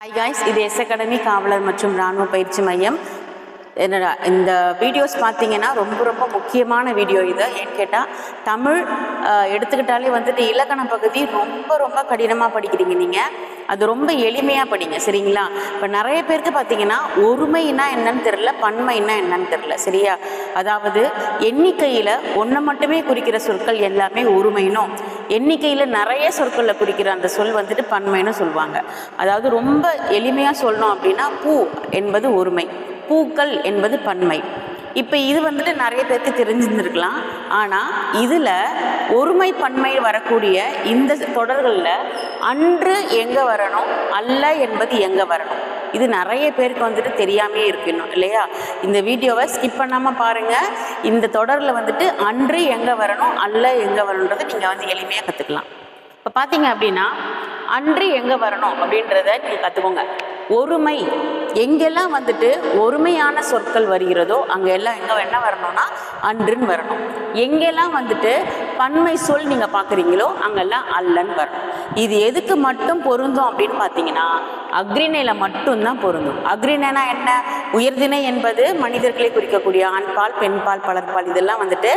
High guys இது S academy காவலர் மற்றும் இராணுவ பயிற்சி மையம். என்னடா இந்த வீடியோஸ் பார்த்தீங்கன்னா ரொம்ப ரொம்ப முக்கியமான வீடியோ இது. ஏன்னு கேட்டால் தமிழ் எடுத்துக்கிட்டாலே வந்துட்டு இலக்கண பகுதி ரொம்ப ரொம்ப கடினமாக படிக்கிறீங்க நீங்கள் அது ரொம்ப எளிமையாக படிங்க சரிங்களா? இப்போ நிறைய பேருக்கு பார்த்தீங்கன்னா ஒருமைன்னா என்னன்னு தெரில பன்மைன்னா என்னன்னு தெரில சரியா? அதாவது எண்ணிக்கையில் ஒன்றை மட்டுமே குறிக்கிற சொற்கள் எல்லாமே ஒருமைனும் எண்ணிக்கையில் நிறைய சொற்களை குறிக்கிற அந்த சொல் வந்துட்டு பன்மைன்னு சொல்லுவாங்க. அதாவது ரொம்ப எளிமையாக சொல்லணும் அப்படின்னா பூ என்பது ஒருமை. பூக்கள் என்பது பன்மை. இப்போ இது வந்துட்டு நிறைய பேருக்கு தெரிஞ்சிருந்துருக்கலாம். ஆனால் இதில் ஒருமை பன்மை வரக்கூடிய இந்த தொடர்களில் அன்று எங்கே வரணும் அல்ல என்பது எங்கே வரணும். இது நிறைய பேருக்கு வந்துட்டு தெரியாமே இருக்கணும் இல்லையா? இந்த வீடியோவை ஸ்கிப் பண்ணாமல் பாருங்கள் இந்த தொடரில் வந்துட்டு அன்று எங்கே வரணும் அல்ல எங்கே வரணுன்றதை நீங்கள் வந்து எளிமையாக கற்றுக்கலாம் இப்போ பார்த்தீங்க அப்படின்னா அன்று எங்கே வரணும் அப்படின்றத நீங்கள் கற்றுக்கோங்க ஒருமை. எங்கெல்லாம் வந்துட்டு ஒருமையான சொற்கள் வருகிறதோ அங்கே எல்லாம் எங்கே என்ன வரணும்னா அன்றுன்னு வரணும். எங்கெல்லாம் வந்துட்டு பன்மை சொல் நீங்கள் பார்க்குறீங்களோ அங்கெல்லாம் அல்லன்னு வரும். இது எதுக்கு மட்டும் பொருந்தும் அப்படின்னு பார்த்தீங்கன்னா அக்ரிணையில் மட்டும்தான் பொருந்தும். அக்ரிணைனா என்ன? உயர்திணை என்பது மனிதர்களை குறிக்கக்கூடிய ஆண்பால் பெண்பால் பலர்பால் இதெல்லாம் வந்துட்டு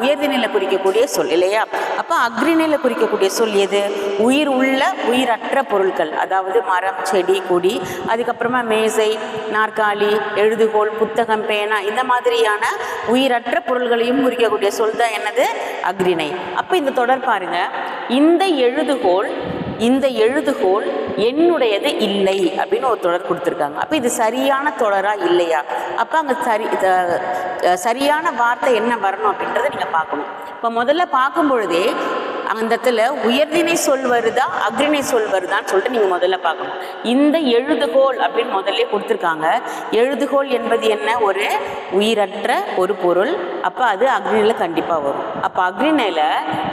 உயர்திநிலை குறிக்கக்கூடிய சொல் இல்லையா? அப்போ அக்ரிணையில் குறிக்கக்கூடிய சொல் எது? உயிர் உள்ள உயிரற்ற பொருட்கள் அதாவது மரம் செடி கொடி அதுக்கப்புறமா மேசை நாற்காலி எழுதுகோல் புத்தகம் பேனா இந்த மாதிரியான உயிரற்ற பொருள்களையும் குறிக்கக்கூடிய சொல் தான் என்னது? அக்ரிணை அப்போ இந்த தொடர் பாருங்க. இந்த எழுதுகோல் இந்த எழுதுகோல் என்னுடையது இல்லை அப்படின்னு ஒரு தொடர் கொடுத்துருக்காங்க. அப்போ இது சரியான தொடரா இல்லையா? அப்போ அங்கே சரி சரியான வார்த்தை என்ன வரணும் அப்படின்றத நீங்கள் பார்க்கணும். இப்போ முதல்ல பார்க்கும் பொழுதே அந்த இடத்துல உயர்தினை சொல் வருதா அக்ரிணை சொல் வருதான்னு சொல்லிட்டு நீங்கள் முதல்ல பார்க்கணும். இந்த எழுதுகோல் அப்படின்னு முதல்ல கொடுத்துருக்காங்க. எழுதுகோல் என்பது என்ன? ஒரு உயிரற்ற ஒரு பொருள். அப்போ அது அக்னியில் கண்டிப்பாக வரும். அப்போ அக்னியில்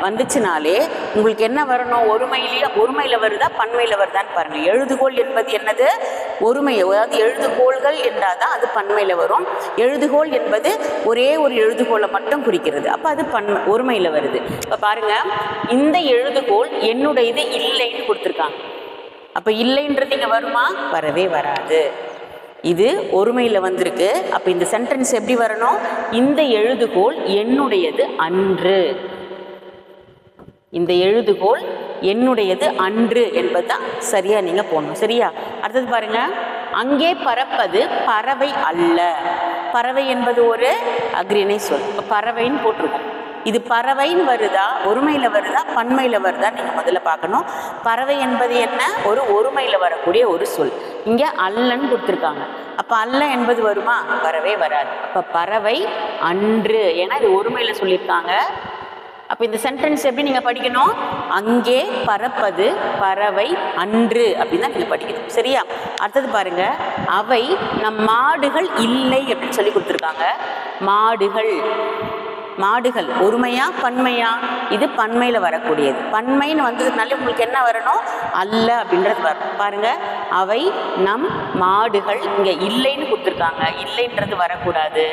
வந்துச்சுனாலே உங்களுக்கு என்ன வரணும்? ஒருமையிலேயே ஒருமையில் வருதா? பன்மையில் வருதான்னு பாருங்கள் எழுதுகோள் என்பது என்னது? ஒருமை அதாவது எழுதுகோள்கள் என்றால் தான் அது பன்மையில் வரும். எழுதுகோள் என்பது ஒரே ஒரு எழுதுகோலை மட்டும் குறிக்கிறது. அப்போ அது பன்மை ஒருமையில் வருது. இப்போ பாருங்கள் இந்த எழுதுகோல் என்னுடையது இல்லைன்னு கொடுத்துருக்காங்க. அப்போ இல்லைன்றது இங்கே வருமா? வரவே வராது. இது ஒருமையில் வந்திருக்கு. அப்போ இந்த சென்டென்ஸ் எப்படி வரணும்? இந்த எழுதுகோல் என்னுடையது அன்று. இந்த எழுதுகோல் என்னுடையது அன்று என்பதுதான் சரியாக நீங்கள் போடணும். சரியா? அடுத்தது பாருங்க. அங்கே பறப்பது பறவை அல்ல. பறவை என்பது ஒரு அக்ரிணை சொல். பறவைன்னு போட்டிருக்கோம். இது பறவைன்னு வருதா? ஒருமையில் வருதா? பன்மையில் வருதா நீங்கள் முதல்ல பார்க்கணும். பறவை என்பது என்ன? ஒரு ஒருமையில் வரக்கூடிய ஒரு சொல். இங்கே அல்லன்னு கொடுத்துருக்காங்க. அப்போ அல்ல என்பது வருமா? வரவே வராது. அப்போ பறவை அன்று. ஏன்னா இது ஒருமையில் சொல்லியிருக்காங்க. அப்போ இந்த சென்டென்ஸ் எப்படி நீங்கள் படிக்கணும்? அங்கே பறப்பது பறவை அன்று அப்படின்னு தான் நீங்கள் படிக்கணும். சரியா? அடுத்தது பாருங்க. அவை நம் மாடுகள் இல்லை அப்படின்னு சொல்லி கொடுத்துருக்காங்க. மாடுகள். மாடுகள் ஒருமையா பன்மையா? இது பன்மையில் வரக்கூடியது. பன்மைன்னு வந்ததுனால உங்களுக்கு என்ன வரணும்? அல்ல அப்படின்றது வரும் பாருங்க அவை நம் மாடுகள் இங்கே இல்லைன்னு கொடுத்துருக்காங்க. இல்லைன்றது வரக்கூடாது.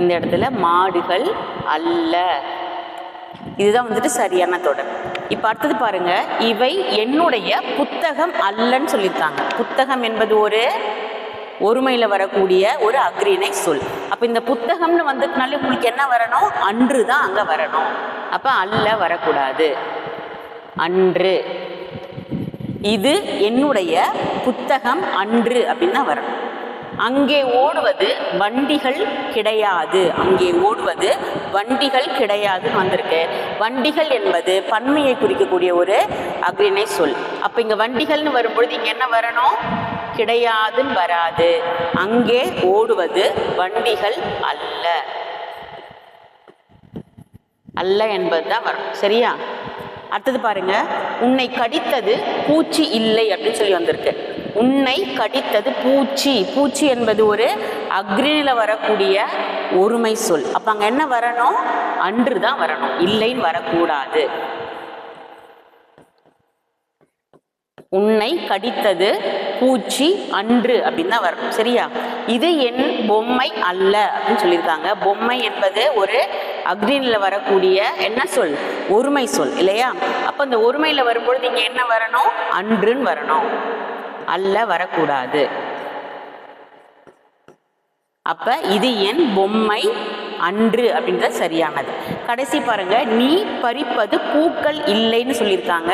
இந்த இடத்துல மாடுகள் அல்ல. இதுதான் வந்துட்டு சரியான தொடர். இப்போ அடுத்தது பாருங்க இவை என்னுடைய புத்தகம் அல்லன்னு சொல்லியிருக்காங்க. புத்தகம் என்பது ஒரு ஒருமையில் வரக்கூடிய ஒரு அக்ரிணை சொல். அப்போ இந்த புத்தகம்னு வந்ததுனால உங்களுக்கு என்ன வரணும்? அன்று தான் அங்கே வரணும். அப்போ அல்ல வரக்கூடாது. அன்று. இது என்னுடைய புத்தகம் அன்று அப்படின்னு தான் வரணும். அங்கே ஓடுவது வண்டிகள் கிடையாது. அங்கே ஓடுவது வண்டிகள் கிடையாதுன்னு வந்திருக்கு. வண்டிகள் என்பது பன்மையை குறிக்கக்கூடிய ஒரு அக்ரிணை சொல். அப்போ இங்கே வண்டிகள்னு வரும்பொழுது இங்கே என்ன வரணும்? கிடையாதுன்னு வராது. அங்கே ஓடுவது வண்டிகள் அல்ல. அல்ல என்பது தான் வரும். சரியா? அடுத்தது பாருங்க. உன்னை கடித்தது பூச்சி இல்லை அப்படின்னு சொல்லி வந்திருக்கு. உன்னை கடித்தது பூச்சி. பூச்சி என்பது ஒரு அக்னியில் வரக்கூடிய ஒருமை சொல். அப்போ அங்கே என்ன வரணும்? அன்று தான் வரணும். இல்லைன்னு வரக்கூடாது. உன்னை கடித்தது பூச்சி அன்று அப்படின்னு தான் வரணும் சரியா? இது என் பொம்மை அல்ல அப்படின்னு சொல்லியிருக்காங்க. பொம்மை என்பது ஒரு அக்னியில் வரக்கூடிய என்ன சொல்? ஒருமை சொல் இல்லையா? அப்போ இந்த ஒருமையில் வரும்பொழுது இங்கே என்ன வரணும்? அன்றுன்னு வரணும். அல்ல வரக்கூடாது. அப்ப இது என் பொம்மை அன்று அப்படின்றது சரியானது. கடைசி பாருங்க நீ பறிப்பது பூக்கள் இல்லைன்னு சொல்லியிருக்காங்க.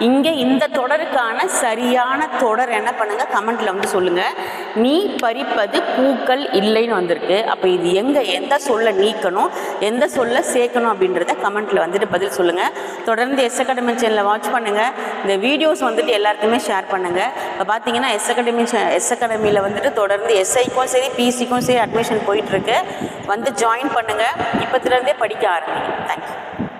இங்கே இந்த தொடருக்கான சரியான தொடர் என்ன பண்ணுங்கள் கமெண்ட்டில் வந்து சொல்லுங்கள் நீ பறிப்பது பூக்கள் இல்லைன்னு வந்திருக்கு. அப்போ இது எங்கே? எந்த சொல்ல நீக்கணும்? எந்த சொல்ல சேர்க்கணும் அப்படின்றத கமெண்ட்டில் வந்துட்டு பதில் சொல்லுங்கள் தொடர்ந்து எஸ் அகாடமி சேனலில் வாட்ச் பண்ணுங்கள் இந்த வீடியோஸ் வந்துட்டு எல்லாருக்குமே ஷேர் பண்ணுங்கள் இப்போ பார்த்தீங்கன்னா எஸ் அகாடமி எஸ் அகாடமியில் வந்துட்டு தொடர்ந்து எஸ்ஐக்கும் சரி பிசிக்கும் சரி அட்மிஷன் போயிட்டுருக்கு வந்து ஜாயின் பண்ணுங்கள் இப்போத்துலேருந்தே படிக்க ஆரம்பிங்க தேங்க்யூ